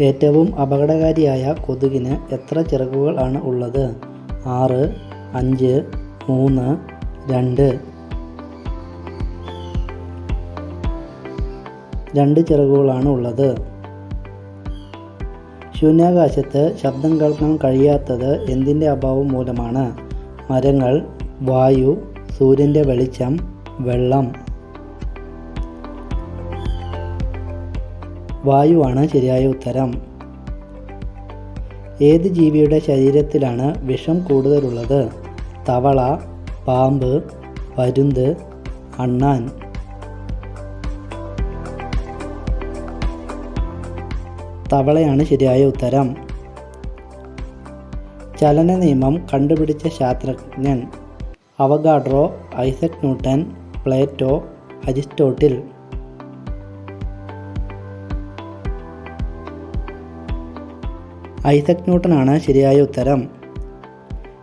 ഏറ്റവും അപകടകാരിയായ കൊതുകിന് എത്ര ചിറകുകൾ ആണ് ഉള്ളത്? ആറ് അഞ്ച് മൂന്ന് രണ്ട്. രണ്ട് ചിറകുകളാണ് ഉള്ളത്. ശൂന്യാകാശത്ത് ശബ്ദം കേൾക്കാൻ കഴിയാത്തത് എന്തിന്റെ അഭാവം മൂലമാണ്? മരങ്ങൾ വായു സൂര്യന്റെ വെളിച്ചം വെള്ളം വായുവാണ് ശരിയായ ഉത്തരം. ഏത് ജീവിയുടെ ശരീരത്തിലാണ് വിഷം കൂടുതലുള്ളത്? തവള പാമ്പ് പരുന്ത് അണ്ണാൻ. തവളയാണ് ശരിയായ ഉത്തരം. ചലന നിയമം കണ്ടുപിടിച്ച ശാസ്ത്രജ്ഞൻ Avogadro Isaac Newton Plato Aristotle Isaac ന്യൂട്ടനാണ് ശരിയായ ഉത്തരം.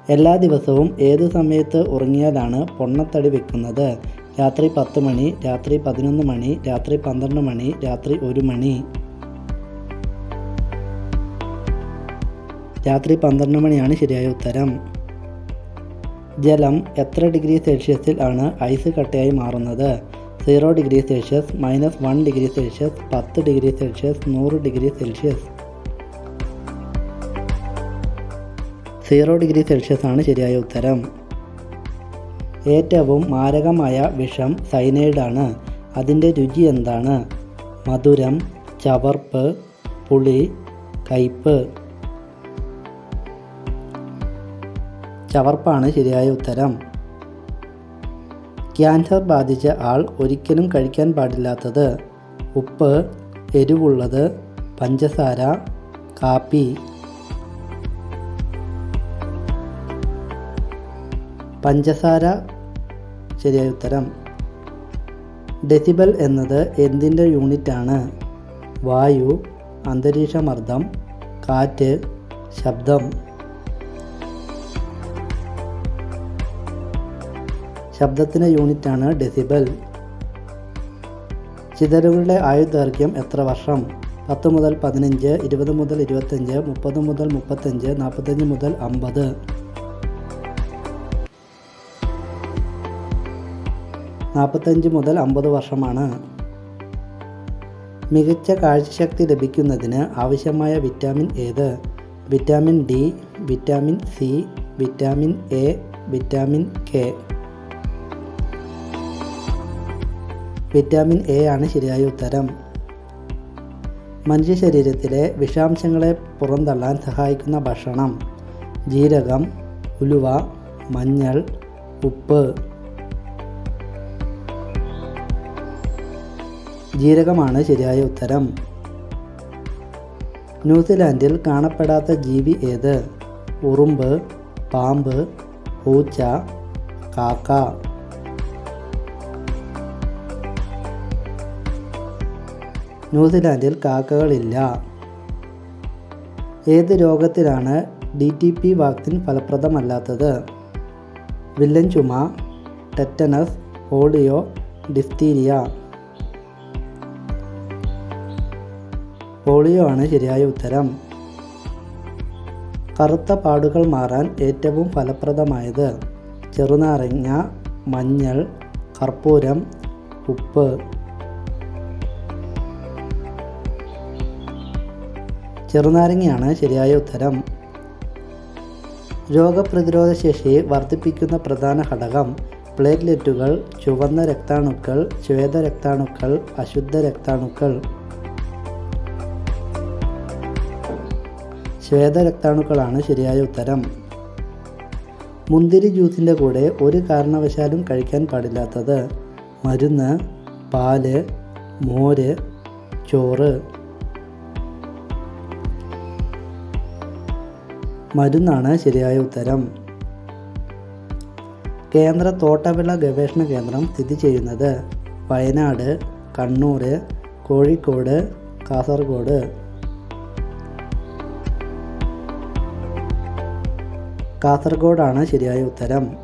എല്ലാ ദിവസവും ഏത് സമയത്ത് ഉറങ്ങിയാലാണ് പൊണ്ണത്തടി വെക്കുന്നത്? രാത്രി പത്ത് മണി രാത്രി പതിനൊന്ന് മണി രാത്രി പന്ത്രണ്ട് മണി രാത്രി ഒരു മണി. രാത്രി പന്ത്രണ്ട് മണിയാണ് ശരിയായ ഉത്തരം. ജലം എത്ര ഡിഗ്രി സെൽഷ്യസിൽ ആണ് ഐസ് കട്ടയായി മാറുന്നത്? Zero degree Celsius minus one degree Celsius പത്ത് ഡിഗ്രി സെൽഷ്യസ് നൂറ് degree Celsius. Zero degree Celsius ആണ് ശരിയായ ഉത്തരം. ഏറ്റവും മാരകമായ വിഷം സൈനൈഡാണ്. അതിന്റെ രുചി എന്താണ്? മധുരം ചവർപ്പ് പുളി കയ്പ്പ്. ചവർപ്പാണ് ശരിയായ ഉത്തരം. ക്യാൻസർ ബാധിച്ച ആൾ ഒരിക്കലും കഴിക്കാൻ പാടില്ലാത്തത്. ഉപ്പ് എരിവുള്ളത് പഞ്ചസാര കാപ്പി പഞ്ചസാര? ശരിയായ ഉത്തരം. ഡെസിബൽ എന്നത് എന്തിന്റെ യൂണിറ്റാണ്? വായു അന്തരീക്ഷമർദ്ദം കാറ്റ് ശബ്ദം. ശബ്ദത്തിന്റെ യൂണിറ്റാണ് ഡെസിബൽ. ചിതലുകളുടെ ആയുർദൈർഘ്യം എത്ര വർഷം? പത്ത് മുതൽ പതിനഞ്ച് ഇരുപത് മുതൽ ഇരുപത്തഞ്ച് മുപ്പത് മുതൽ മുപ്പത്തഞ്ച് നാൽപ്പത്തഞ്ച് മുതൽ അമ്പത്. നാൽപ്പത്തഞ്ച് മുതൽ അമ്പത് വർഷമാണ്. മികച്ച കാഴ്ചശക്തി ലഭിക്കുന്നതിന് ആവശ്യമായ വിറ്റാമിൻ ഏത്? Vitamin D vitamin C vitamin A vitamin K. Vitamin A ആണ് ശരിയായ ഉത്തരം. മനുഷ്യ ശരീരത്തിലെ വിഷാംശങ്ങളെ പുറന്തള്ളാൻ സഹായിക്കുന്ന ഭക്ഷണം ജീരകം ഉലുവ മഞ്ഞൾ ഉപ്പ്. ജീരകമാണ് ശരിയായ ഉത്തരം. ന്യൂസിലാൻഡിൽ കാണപ്പെടാത്ത ജീവി ഏത്? ഉറുമ്പ് പാമ്പ് പൂച്ച കാക്ക. ന്യൂസിലാൻഡിൽ കാക്കകളില്ല. ഏത് രോഗത്തിലാണ് ഡി ടി പി വാക്സിൻ ഫലപ്രദമല്ലാത്തത്? വില്ലൻ ചുമ ടെറ്റനസ് പോളിയോ ഡിഫ്തീരിയ. പോളിയോ ആണ് ശരിയായ ഉത്തരം. കറുത്ത പാടുകൾ മാറാൻ ഏറ്റവും ഫലപ്രദമായത് ചെറുനാരങ്ങ മഞ്ഞൾ കർപ്പൂരം ഉപ്പ്. ചെറുനാരങ്ങയാണ് ശരിയായ ഉത്തരം. രോഗപ്രതിരോധ ശേഷി വർദ്ധിപ്പിക്കുന്ന പ്രധാന ഘടകം പ്ലേറ്റ്ലെറ്റുകൾ ചുവന്ന രക്താണുക്കൾ ശ്വേത രക്താണുക്കൾ അശുദ്ധ രക്താണുക്കൾ. ശ്വേത രക്താണുക്കളാണ് ശരിയായ ഉത്തരം. മുന്തിരി ജ്യൂസിന്റെ കൂടെ ഒരു കാരണവശാലും കഴിക്കാൻ പാടില്ലാത്തത് മരുന്ന് പാൽ മോര് ചോറ്. മരുന്നാണ് ശരിയായ ഉത്തരം. കേന്ദ്ര തോട്ടവിള ഗവേഷണ കേന്ദ്രം സ്ഥിതി ചെയ്യുന്നത് വയനാട് കണ്ണൂർ കോഴിക്കോട് കാസർഗോഡ്. കാസർഗോഡാണ് ശരിയായ ഉത്തരം.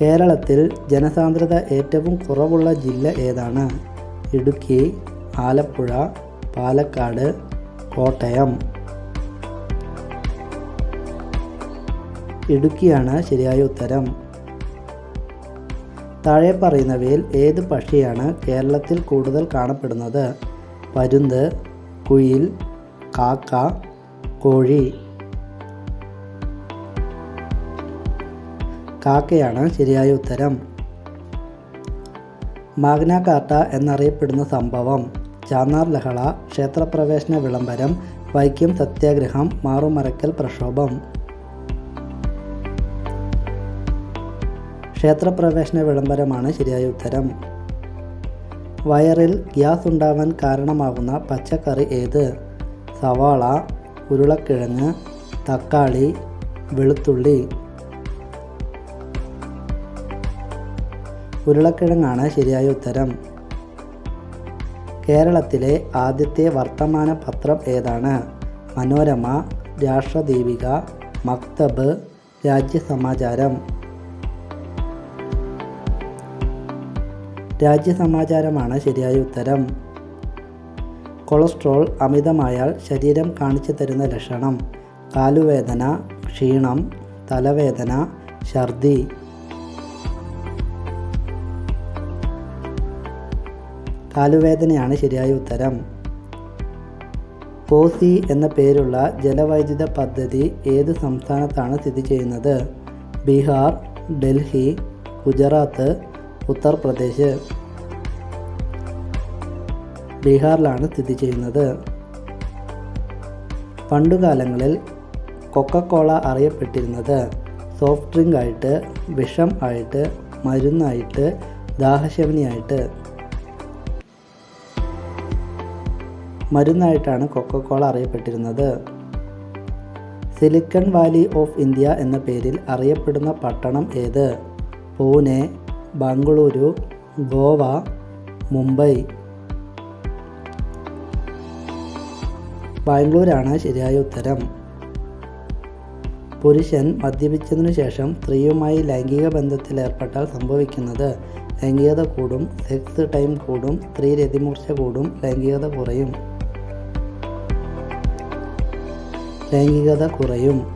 കേരളത്തിൽ ജനസാന്ദ്രത ഏറ്റവും കുറവുള്ള ജില്ല ഏതാണ്? ഇടുക്കി ആലപ്പുഴ പാലക്കാട് കോട്ടയം. ഇടുക്കിയാണ് ശരിയായ ഉത്തരം. താഴെ പറയുന്നവയിൽ ഏത് പക്ഷിയാണ് കേരളത്തിൽ കൂടുതൽ കാണപ്പെടുന്നത്? പരുന്ത് കുയിൽ കാക്ക കോഴി. കാക്കയാണ് ശരിയായ ഉത്തരം. മാഗ്ന കാർട്ട എന്നറിയപ്പെടുന്ന സംഭവം. ചാന്നാർ ലഹള ക്ഷേത്രപ്രവേശന വിളംബരം വൈക്കം സത്യാഗ്രഹം മാറുമറക്കൽ പ്രക്ഷോഭം. ക്ഷേത്രപ്രവേശന വിളംബരമാണ് ശരിയായ ഉത്തരം. വയറിൽ ഗ്യാസ് ഉണ്ടാവാൻ കാരണമാകുന്ന പച്ചക്കറി ഏത്? സവാള ഉരുളക്കിഴങ്ങ് തക്കാളി വെളുത്തുള്ളി. ഉരുളക്കിഴങ്ങാണ് ശരിയായ ഉത്തരം. കേരളത്തിലെ ആദ്യത്തെ വർത്തമാന പത്രം ഏതാണ്? മനോരമ രാഷ്ട്രദീപിക മക്തബ് രാജ്യസമാചാരം. രാജ്യസമാചാരമാണ് ശരിയായ ഉത്തരം. കൊളസ്ട്രോൾ അമിതമായാൽ ശരീരം കാണിച്ചു തരുന്ന ലക്ഷണം. കാലുവേദന ക്ഷീണം തലവേദന ഛർദി. കാലുവേദനയാണ് ശരിയായ ഉത്തരം. കോസി എന്ന പേരുള്ള ജലവൈദ്യുത പദ്ധതി ഏത് സംസ്ഥാനത്താണ് സ്ഥിതി ചെയ്യുന്നത്? ബീഹാർ ഡൽഹി ഗുജറാത്ത് ഉത്തർപ്രദേശ്. ബീഹാറിലാണ് സ്ഥിതി ചെയ്യുന്നത്. പണ്ടുകാലങ്ങളിൽ കൊക്കക്കോള അറിയപ്പെട്ടിരുന്നത് സോഫ്റ്റ് ഡ്രിങ്ക് ആയിട്ട് വിഷം ആയിട്ട് മരുന്നായിട്ട് ദാഹശമനിയായിട്ട് മരുന്നായിട്ടാണ് കൊക്കക്കോള അറിയപ്പെട്ടിരുന്നത്. സിലിക്കൺ വാലി ഓഫ് ഇന്ത്യ എന്ന പേരിൽ അറിയപ്പെടുന്ന പട്ടണം ഏത്? പൂനെ ബംഗളൂരു ഗോവ മുംബൈ. ബാംഗ്ലൂരാണ് ശരിയായ ഉത്തരം. പുരുഷൻ മദ്യപിച്ചതിനു ശേഷം സ്ത്രീയുമായി ലൈംഗിക ബന്ധത്തിൽ ഏർപ്പെട്ടാൽ സംഭവിക്കുന്നത് ലൈംഗികത കൂടും സെക്സ് ടൈം കൂടും സ്ത്രീ രതിമൂർച്ച കൂടും ലൈംഗികത കുറയും. ലൈംഗികത കുറയും.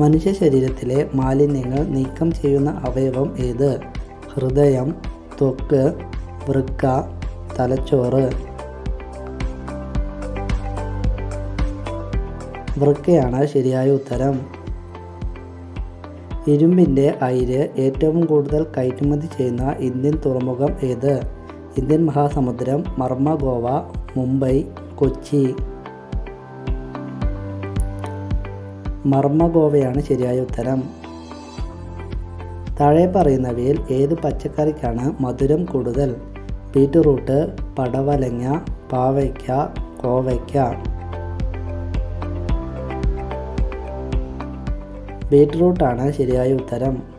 മനുഷ്യ ശരീരത്തിലെ മാലിന്യങ്ങൾ നീക്കം ചെയ്യുന്ന അവയവം ഏത്? ഹൃദയം ത്വക്ക് വൃക്ക തലച്ചോറ്. വൃക്കയാണ് ശരിയായ ഉത്തരം. ഇരുമ്പിന്റെ അയിര് ഏറ്റവും കൂടുതൽ കയറ്റുമതി ചെയ്യുന്ന ഇന്ത്യൻ തുറമുഖം ഏത്? ഇന്ത്യൻ മഹാസമുദ്രം മർമ്മ ഗോവ മുംബൈ കൊച്ചി. മർമ്മഗോവയാണ് ശരിയായ ഉത്തരം. താഴെ പറയുന്നവയിൽ ഏത് പച്ചക്കറിക്കാണ് മധുരം കൂടുതൽ? ബീറ്റ്റൂട്ട് പടവലങ്ങ പാവയ്ക്ക കോവയ്ക്ക. ബീറ്റ്റൂട്ടാണ് ശരിയായ ഉത്തരം.